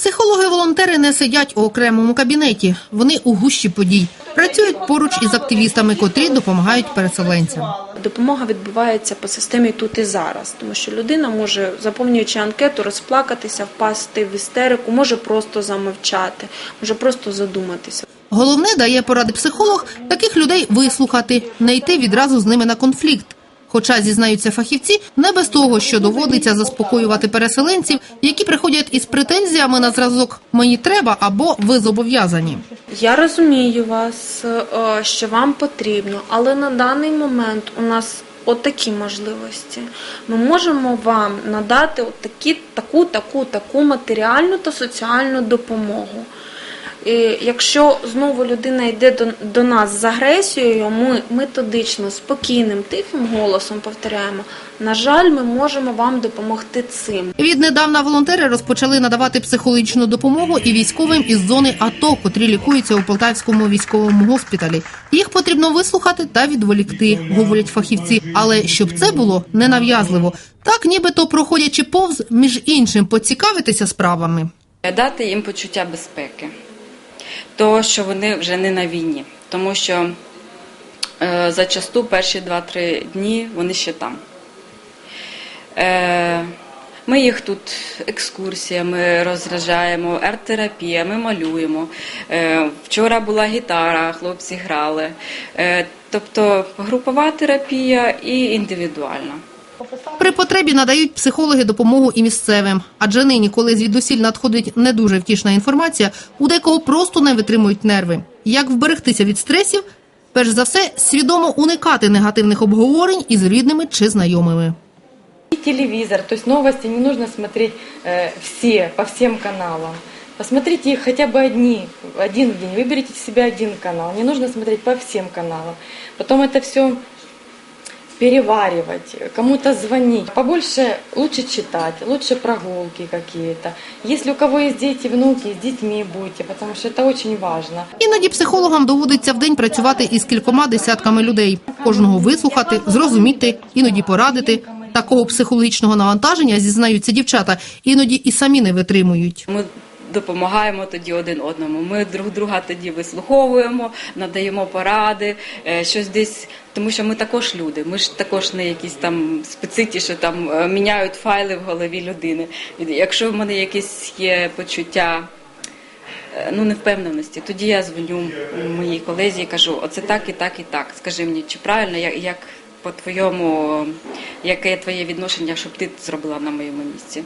Психологи-волонтери не сидять у окремому кабінеті. Вони у гущі подій. Працюють поруч із активістами, котрі допомагають переселенцям. Допомога відбувається по системі тут і зараз, тому що людина може, заповнюючи анкету, розплакатися, впасти в істерику, може просто замовчати, може просто задуматися. Головне дає поради психолог таких людей вислухати, не йти відразу з ними на конфлікт. Хоча зізнаються фахівці, не без того, що доводиться заспокоювати переселенців, які приходять із претензіями на зразок «мені треба» або «ви зобов'язані». Я розумію вас, е, що вам потрібно, але на даний момент у нас отакі можливості. Ми можемо вам надати отакі, таку, таку, таку матеріальну та соціальну допомогу. І якщо знову людина йде до, до нас з агресією, ми методично, спокійним, тихим голосом повторяємо, на жаль, ми можемо вам допомогти цим. Віднедавна волонтери розпочали надавати психологічну допомогу і військовим із зони АТО, котрі лікуються у Полтавському військовому госпіталі. Їх потрібно вислухати та відволікти, говорять фахівці. Але щоб це було ненав'язливо, так нібито проходячи повз між іншим поцікавитися справами. дати їм почуття безпеки, того, що вони вже не на війні, тому що е, зачасту перші 2-3 дні вони ще там. Е, ми їх тут екскурсіями розражаємо, арт-терапія, ми малюємо. Е, вчора була гітара, хлопці грали. Е, тобто групова терапія і індивідуальна. При потребі надають психологи допомогу і місцевим. Адже нині, коли звідусіль надходить не дуже втішна інформація, у декого просто не витримують нерви. Як вберегтися від стресів? Перш за все, свідомо уникати негативних обговорень із рідними чи знайомими. И телевизор, то есть новости не нужно смотреть э, все, по всем каналам. Посмотрите их хотя бы одни, один в день. Выберите себе один канал. Не нужно смотреть по всем каналам. Потом это все переваривать, кому-то звонить. Побольше лучше читать, лучше прогулки какие-то. Если у кого есть дети, внуки, с детьми будьте, потому что это очень важно. Іноді психологам доводиться в день працювати із кількома десятками людей. Кожного вислухати, зрозуміти, іноді порадити. Такого психологічного навантаження, зізнаються дівчата, іноді і самі не витримують. Ми допомагаємо тоді один одному. Ми друг друга тоді вислуховуємо, надаємо поради, е, щось десь, тому що ми також люди. Ми ж також не якісь там специті, що там е, міняють файли в голові людини. Якщо в мене якісь є почуття. е, Ну, невпевненості. Тоді я дзвоню моїй колезі і кажу, оце так і так і так. Скажи мені, чи правильно, як, як по твоєму, яке твоє відношення, щоб ти зробила на моєму місці?